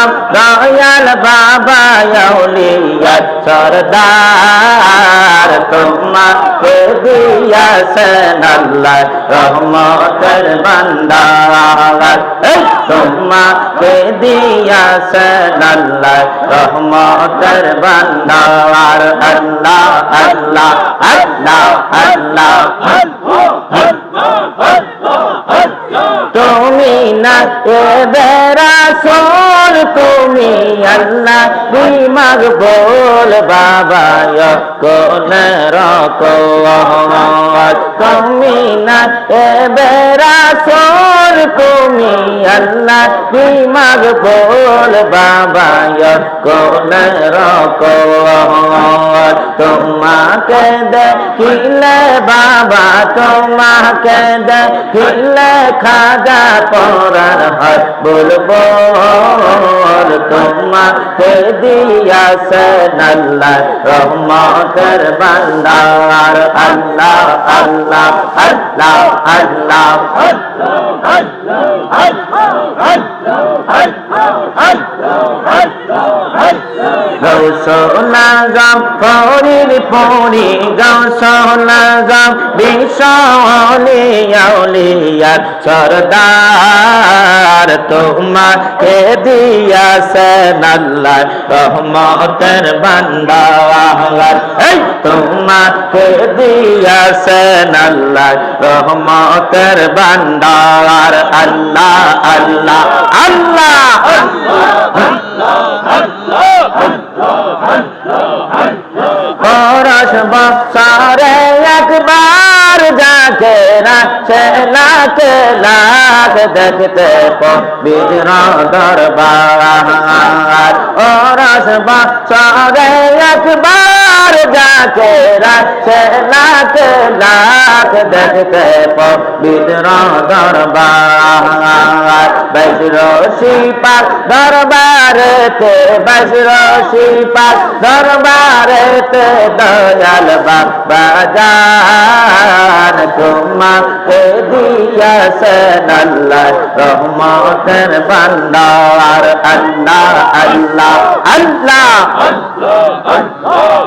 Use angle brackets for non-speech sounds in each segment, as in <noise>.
নাম দয়াল বাবা, আউলিয়া সরদার, তোমাকে দিয়াছেন আল্লাহ রহমতের এই, তোমাকে দিয়াছেন আল্লাহ রহমতের বান্দার। আল্লাহ আল্লাহ আল্লাহ আল্লাহ তুমি না এ বেরাসুল তুমি আল্লাহ বিমাগ বল বাবা কোন রকো তুমি না এ বেরাসুল তুমি আল্লাহ বিমাগ বল বাবা কোন রকো তোমাকে দেখিলে বাবা, তোমাকে দেখিলে খাজা পরার হয় বলব। তোমাকে দিয়াছেন আল্লাহ রহমতের বান্দার। আল্লাহ আল্লাহ আল্লাহ আল্লাহ। গৌসোনা গাম ফরির ফরি গৌসোনা গাম বিশালি আউলিয়ার সরদার। তোমাকে দিয়াছেন আল্লাহ রহমতের বান্দার এই তোমাকে দিয়াছেন আল্লাহ রহমতের বান্দার আল্লাহ আল্লাহ আল্লাহ। পরশ বৎসরে একবার লাখ লাখ দেখতে পবিত্র দরবার পরশ বৎসরে একবার যাকে রাখছে লাখ লাখ দেখতে পবিত্র দরবার। বজ্র শিপার দরবারেতে, বজ্র শিপার দরবারেতে দয়াল বাবা জান তোমাকে দিয়াছেন আল্লাহ রহমতের বান্দার আল্লাহ আল্লাহ আল্লাহ তুমি না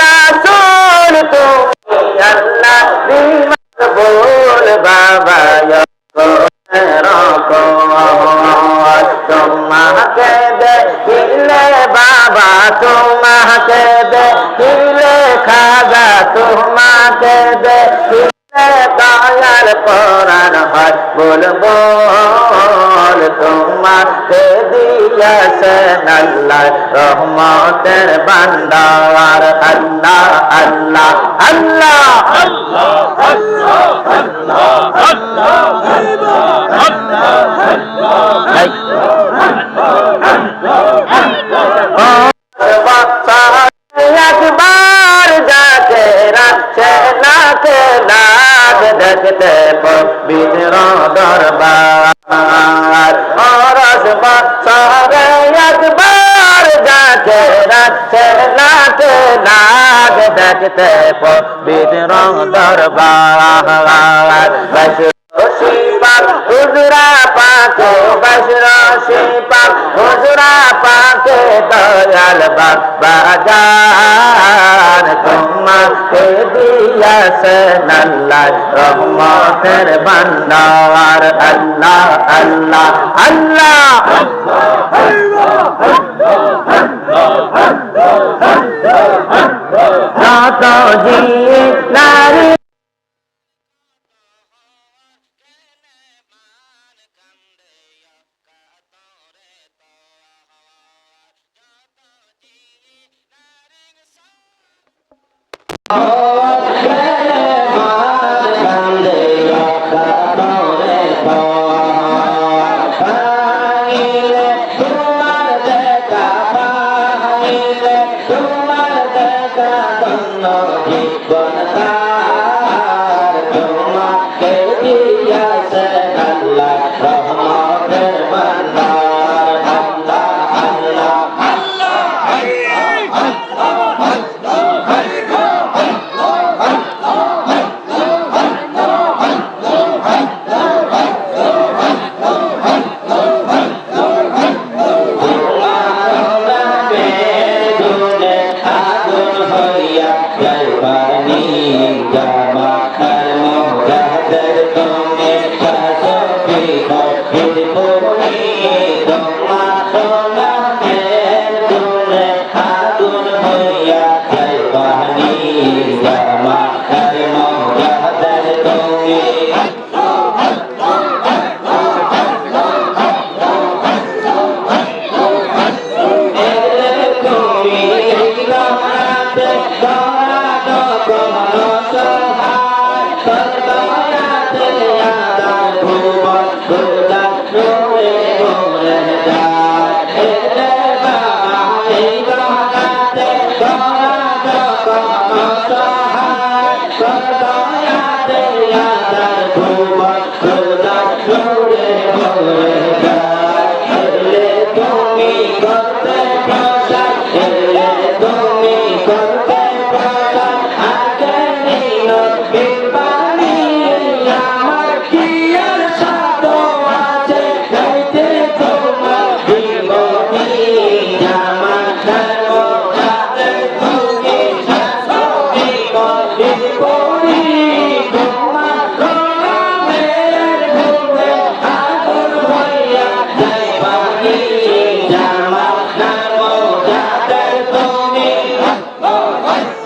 রাসূল তুমি আল্লাহ বিমত বল বাবা তোমাকে দেখিলে বাবা তোমাকে দেখিলে খাজা তোমাকে দেখিলে দয়াল পরাণ হয় বল বল তোমাকে দিয়াছেন আল্লাহ রহমতের বান্দার আল্লাহ আল্লাহ আল্লাহ দেখতে পবিত্র দরবার। অরস বৎসরে একবার যাকে রাখছে নাক নাক দেখতে পবিত্র দরবার। শিপাক হুজরা পাকে বসর শিপাক, হুজরা পাকে দয়াল বাবা জান তোমাকে দিয়াছেন আল্লাহ রহমতের বান্দার আল্লাহ আল্লাহ আল্লাহ। যত জি Bye. <laughs> ada 원.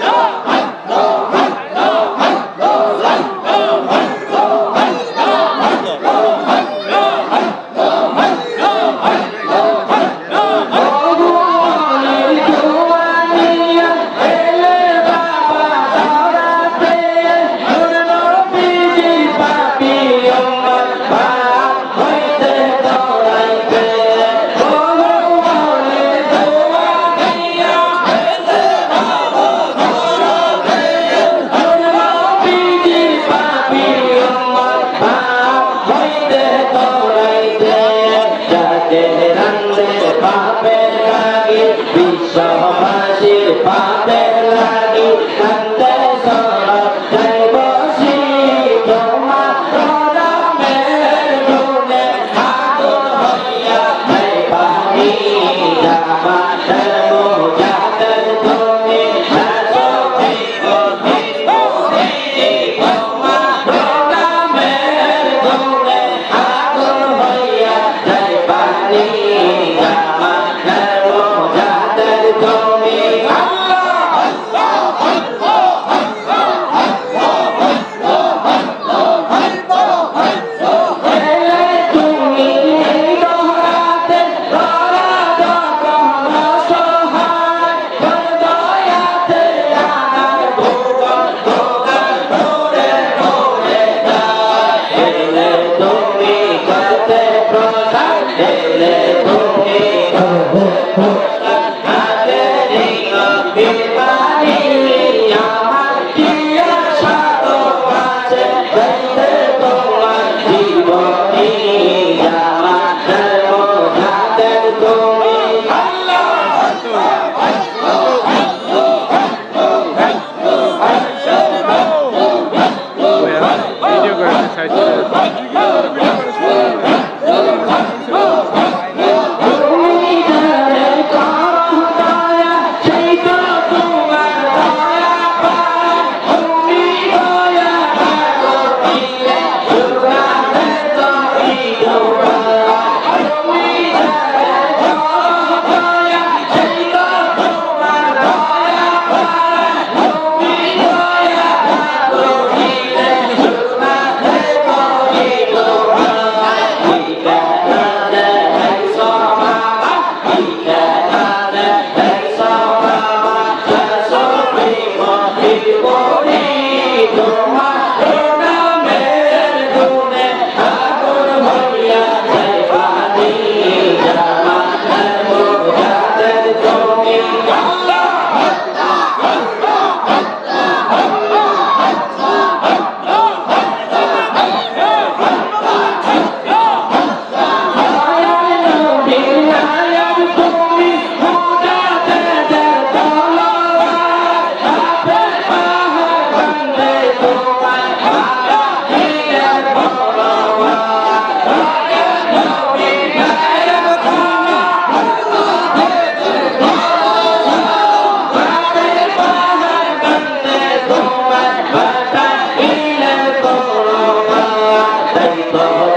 الله